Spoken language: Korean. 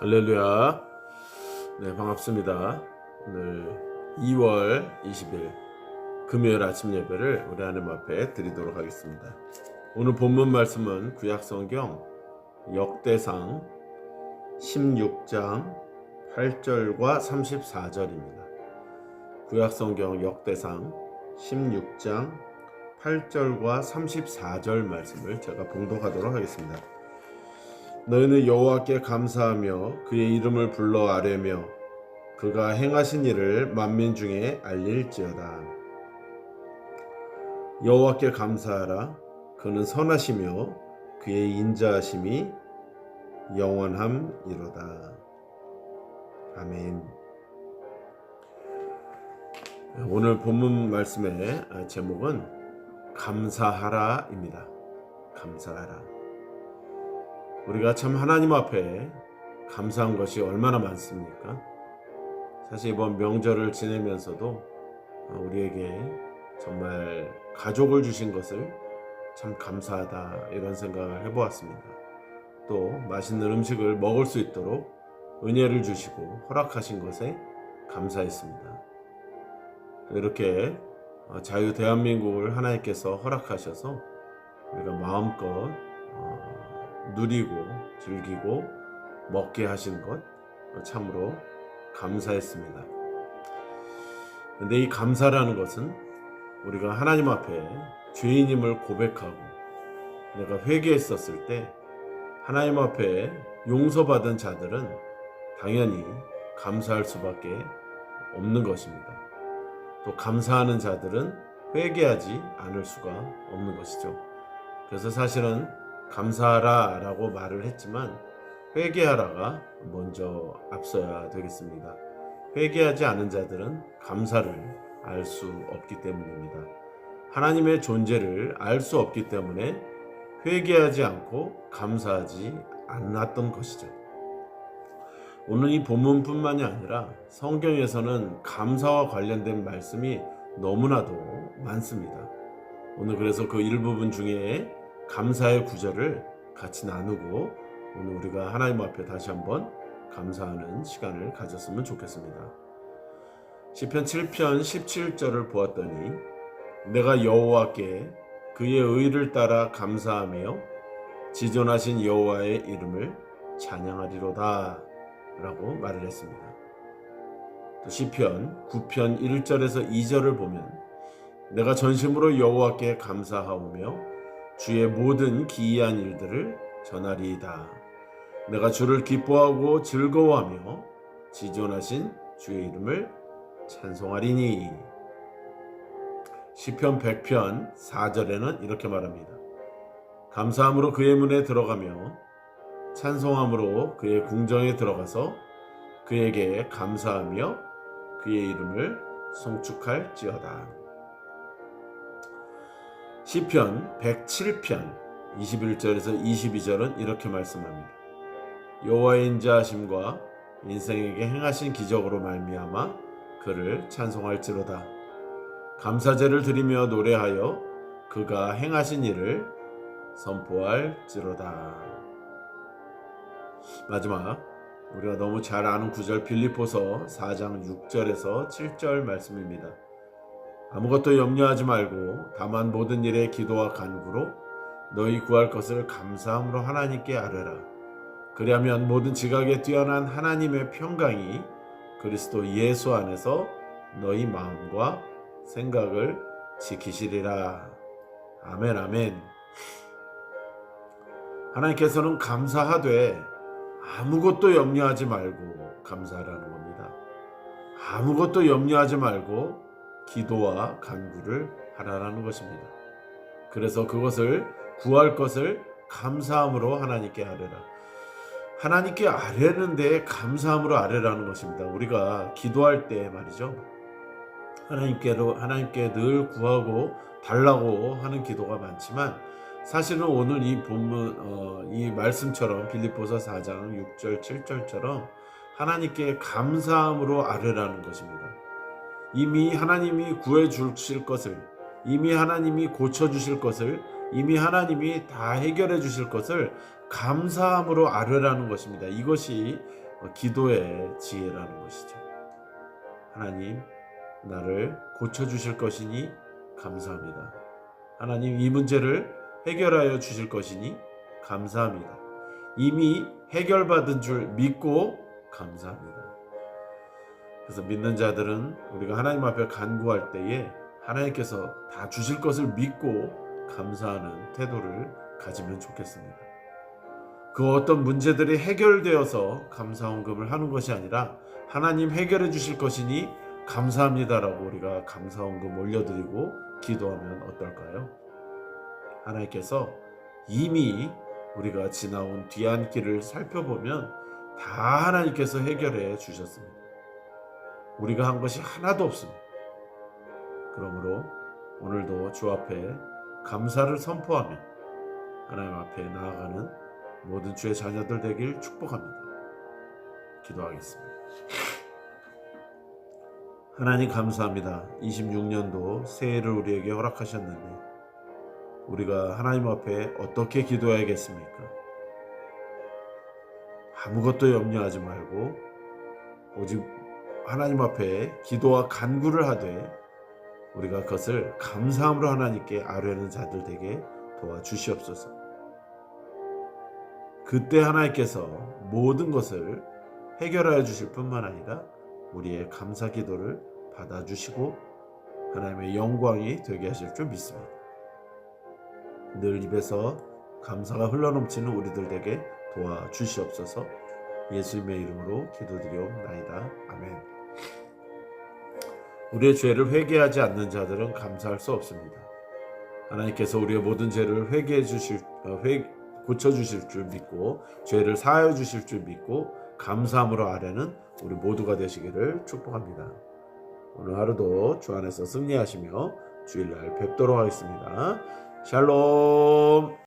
할렐루야. 네, 반갑습니다. 오늘 2월 20일 금요일 아침 예배를 우리 하나님 앞에 드리도록 하겠습니다. 오늘 본문 말씀은 구약 성경 역대상 16장 8절과 34절입니다. 구약 성경 역대상 16장 8절과 34절 말씀을 제가 봉독하도록 하겠습니다. 너희는 여호와께 감사하며 그의 이름을 불러 아뢰며 그가 행하신 일을 만민 중에 알릴지어다. 여호와께 감사하라. 그는 선하시며 그의 인자하심이 영원함이로다. 아멘. 오늘 본문 말씀의 제목은 감사하라입니다. 감사하라. 우리가 참 하나님 앞에 감사한 것이 얼마나 많습니까? 사실 이번 명절을 지내면서도 우리에게 정말 가족을 주신 것을 참 감사하다 이런 생각을 해보았습니다. 또 맛있는 음식을 먹을 수 있도록 은혜를 주시고 허락하신 것에 감사했습니다. 이렇게 자유 대한민국을 하나님께서 허락하셔서 우리가 마음껏 누리고 즐기고 먹게 하신 것 참으로 감사했습니다. 근데 이 감사라는 것은 우리가 하나님 앞에 죄인임을 고백하고 내가 회개했었을 때 하나님 앞에 용서받은 자들은 당연히 감사할 수밖에 없는 것입니다. 또 감사하는 자들은 회개하지 않을 수가 없는 것이죠. 그래서 사실은 감사하라 라고 말을 했지만 회개하라가 먼저 앞서야 되겠습니다. 회개하지 않은 자들은 감사를 알 수 없기 때문입니다. 하나님의 존재를 알 수 없기 때문에 회개하지 않고 감사하지 않았던 것이죠. 오늘 이 본문뿐만이 아니라 성경에서는 감사와 관련된 말씀이 너무나도 많습니다. 오늘 그래서 그 일부분 중에 감사의 구절을 같이 나누고 오늘 우리가 하나님 앞에 다시 한번 감사하는 시간을 가졌으면 좋겠습니다. 시편 7편 17절을 보았더니 내가 여호와께 그의 의를 따라 감사하며 지존하신 여호와의 이름을 찬양하리로다 라고 말을 했습니다. 또 시편 9편 1절에서 2절을 보면 내가 전심으로 여호와께 감사하오며 주의 모든 기이한 일들을 전하리이다. 내가 주를 기뻐하고 즐거워하며 지존하신 주의 이름을 찬송하리니. 시편 100편 4절에는 이렇게 말합니다. 감사함으로 그의 문에 들어가며 찬송함으로 그의 궁정에 들어가서 그에게 감사하며 그의 이름을 송축할지어다. 시편 107편 21절에서 22절은 이렇게 말씀합니다. 여호와의 인자하심과 인생에게 행하신 기적으로 말미암아 그를 찬송할지로다. 감사제를 드리며 노래하여 그가 행하신 일을 선포할지로다. 마지막 우리가 너무 잘 아는 구절 빌리포서 4장 6절에서 7절 말씀입니다. 아무것도 염려하지 말고 다만 모든 일에 기도와 간구로 너희 구할 것을 감사함으로 하나님께 아뢰라. 그리하면 모든 지각에 뛰어난 하나님의 평강이 그리스도 예수 안에서 너희 마음과 생각을 지키시리라. 아멘, 아멘. 하나님께서는 감사하되 아무것도 염려하지 말고 감사하라는 겁니다. 아무것도 염려하지 말고 기도와 간구를 하라라는 것입니다. 그래서 그것을 구할 것을 감사함으로 하나님께 아뢰라. 하나님께 아뢰는데 감사함으로 아뢰라는 것입니다. 우리가 기도할 때 말이죠. 하나님께로 하나님께 늘 구하고 달라고 하는 기도가 많지만 사실은 오늘 이 본문 어, 이 말씀처럼 빌립보서 4장 6절 7절처럼 하나님께 감사함으로 아뢰라는 것입니다. 이미 하나님이 구해 주실 것을 이미 하나님이 고쳐 주실 것을 이미 하나님이 다 해결해 주실 것을 감사함으로 아뢰라는 것입니다. 이것이 어, 기도의 지혜라는 것이죠. 하나님, 나를 고쳐 주실 것이니 감사합니다. 하나님, 이 문제를 해결하여 주실 것이니 감사합니다. 이미 해결받은 줄 믿고 감사합니다. 그래서 믿는 자들은 우리가 하나님 앞에 간구할 때에 하나님께서 다 주실 것을 믿고 감사하는 태도를 가지면 좋겠습니다. 그 어떤 문제들이 해결되어서 감사원금을 하는 것이 아니라 하나님 해결해 주실 것이니 감사합니다라고 우리가 감사원금 올려드리고 기도하면 어떨까요? 하나님께서 이미 우리가 지나온 뒤안길을 살펴보면 다 하나님께서 해결해 주셨습니다. 우리가 한 것이 하나도 없습니다. 그러므로 오늘도 주 앞에 감사를 선포하며 하나님 앞에 나아가는 모든 주의 자녀들 되길 축복합니다. 기도하겠습니다. 하나님 감사합니다. 26년도 새해를 우리에게 허락하셨는데 우리가 하나님 앞에 어떻게 기도해야겠습니까? 아무것도 염려하지 말고 오직 하나님 앞에 기도와 간구를 하되 우리가 그것을 감사함으로 하나님께 아뢰는 자들 되게 도와주시옵소서. 그때 하나님께서 모든 것을 해결하여 주실 뿐만 아니라 우리의 감사 기도를 받아주시고 하나님의 영광이 되게 하실 줄 믿습니다. 늘 입에서 감사가 흘러넘치는 우리들 에게 도와주시옵소서 예수님의 이름으로 기도드리옵나이다. 아멘. 우리의 죄를 회개하지 않는 자들은 감사할 수 없습니다. 하나님께서 우리의 모든 죄를 회개해 주실 어, 회, 고쳐 주실 줄 믿고 죄를 사하여 주실 줄 믿고 감사함으로 아뢰는 우리 모두가 되시기를 축복합니다. 오늘 하루도 주 안에서 승리하시며 주일날 뵙도록 하겠습니다. 샬롬.